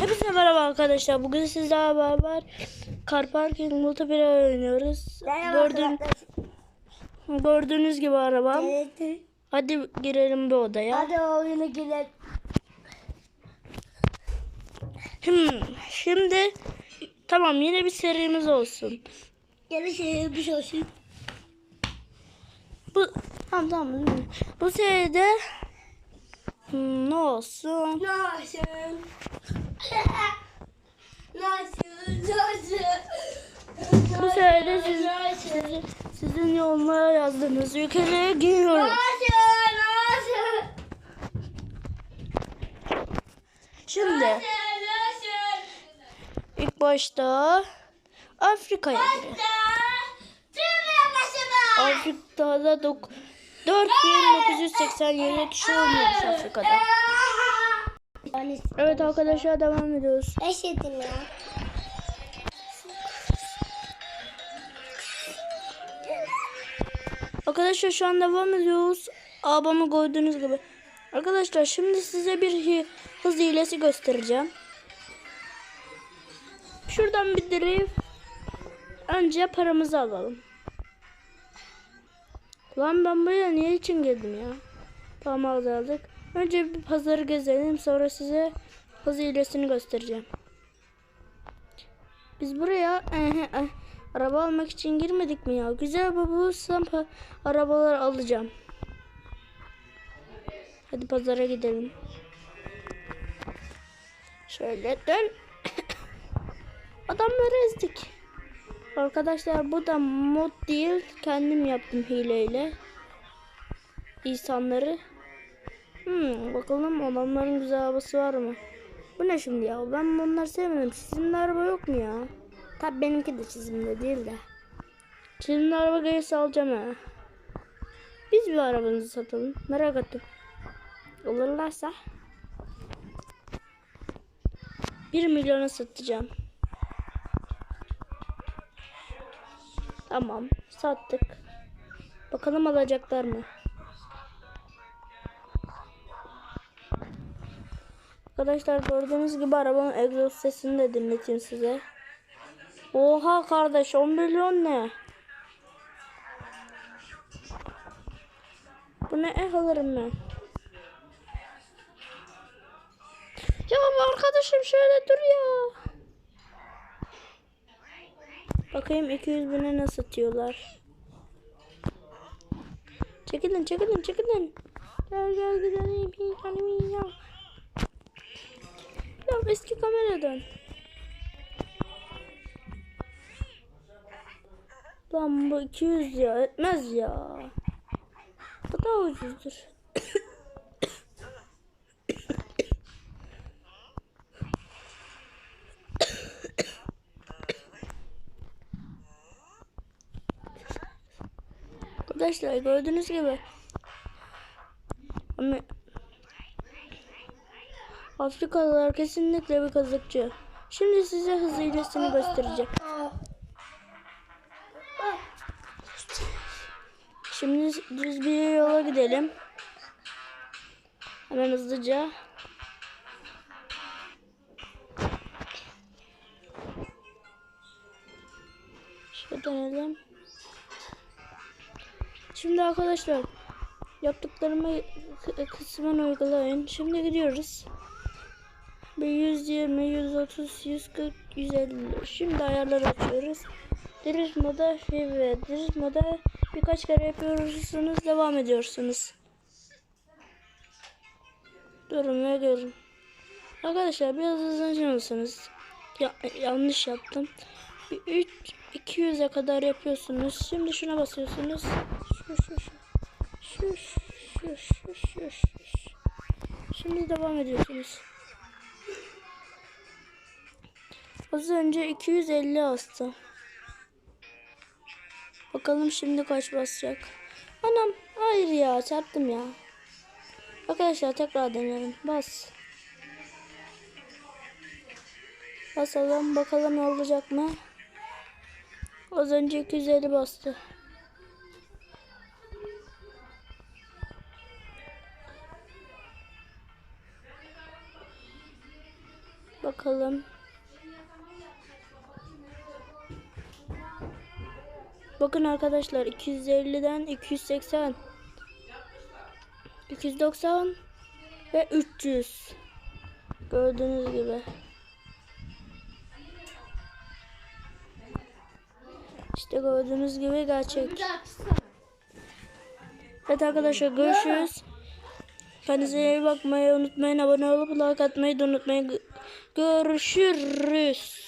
Hepinize merhaba arkadaşlar. Bugün sizlerle beraber Car Parking Multiplayer oynuyoruz. Gördüğün, gördüğünüz gibi arabam. Evet. Hadi girelim bir odaya. Hadi oyuna girelim. Hmm, şimdi tamam yine bir serimiz olsun. Gelişe bir şey olsun. Bu tamam tamam. Bu seride hmm, ne olsun? Nasıl? Nasıl? Nasıl? Bu seride siz, sizin, sizin yollara yazdığınız ülkelere giriyorum. Nasıl? Nasıl? Şimdi Nasıl? ilk başta Afrika'ya girelim. Afrika'da dok- 4987 kişi olmuş Afrika'da. Evet arkadaşlar devam ediyoruz. Eşitim ya. Arkadaşlar şu an devam ediyoruz. Abamı gördüğünüz gibi. Arkadaşlar şimdi size bir hız hilesi göstereceğim. Şuradan bir drift. Önce paramızı alalım. Lan ben buraya niye için girdim ya? Tamam aldık. Önce bir pazarı gezelim sonra size hız hilesini göstereceğim. Biz buraya eh, eh, araba almak için girmedik mi ya? Güzel baba bulursam arabalar alacağım. Hadi pazara gidelim. Şöyle dön. Adamları ezdik. Arkadaşlar bu da mod değil. Kendim yaptım hileyle. İnsanları. Hmm, bakalım adamların güzel arabası var mı? Bu ne şimdi ya? Ben bunları sevmedim. Çizimli araba yok mu ya? Tabi benimki de çizimli değil de. Çizimli araba gelirse alacağım ha. Biz bir arabanızı satalım. Merak ettim. Olurlarsa 1 milyona satacağım. Tamam. Sattık. Bakalım alacaklar mı? Arkadaşlar gördüğünüz gibi arabanın egzoz sesini de dinleteyim size. Oha kardeş 10 milyon ne? Bu ne eh alırım ben. Ya arkadaşım şöyle dur ya. Bakayım 200 bine nasıl satıyorlar. Çekilin çekilin çekilin. Gel gel gidelim. Gidelim ya. Ya eski kameradan. Lan bu 200 ya etmez ya. Bu daha ucuzdur. Arkadaşlar gördüğünüz gibi ama Afrikalılar kesinlikle bir kazıkçı. Şimdi size hız hilesini göstereceğim. Şimdi düz bir yola gidelim. Hemen hızlıca. Şöyle dönelim. Şimdi arkadaşlar yaptıklarımı kı- kısmen uygulayın. Şimdi gidiyoruz. Bir 120, 130, 140, 150. Şimdi ayarları açıyoruz. Drift moda ve drift moda birkaç kere yapıyorsunuz. Devam ediyorsunuz. Durun ve görün. Arkadaşlar biraz hızlanır mısınız? Ya, yanlış yaptım. Bir 3 200'e kadar yapıyorsunuz. Şimdi şuna basıyorsunuz. Şu şu şu. Şu şu şu şu şu. şu. Şimdi devam ediyorsunuz. Az önce 250 bastı. Bakalım şimdi kaç basacak. Anam hayır ya çarptım ya. Arkadaşlar tekrar deneyelim. Bas. Basalım bakalım olacak mı? Az önce 250 bastı. Bakalım. Bakın arkadaşlar 250'den 280 290 ve 300 gördüğünüz gibi. İşte gördüğünüz gibi gerçek. Evet arkadaşlar görüşürüz kendinize iyi bakmayı unutmayın. Abone olup like atmayı da unutmayın. Görüşürüz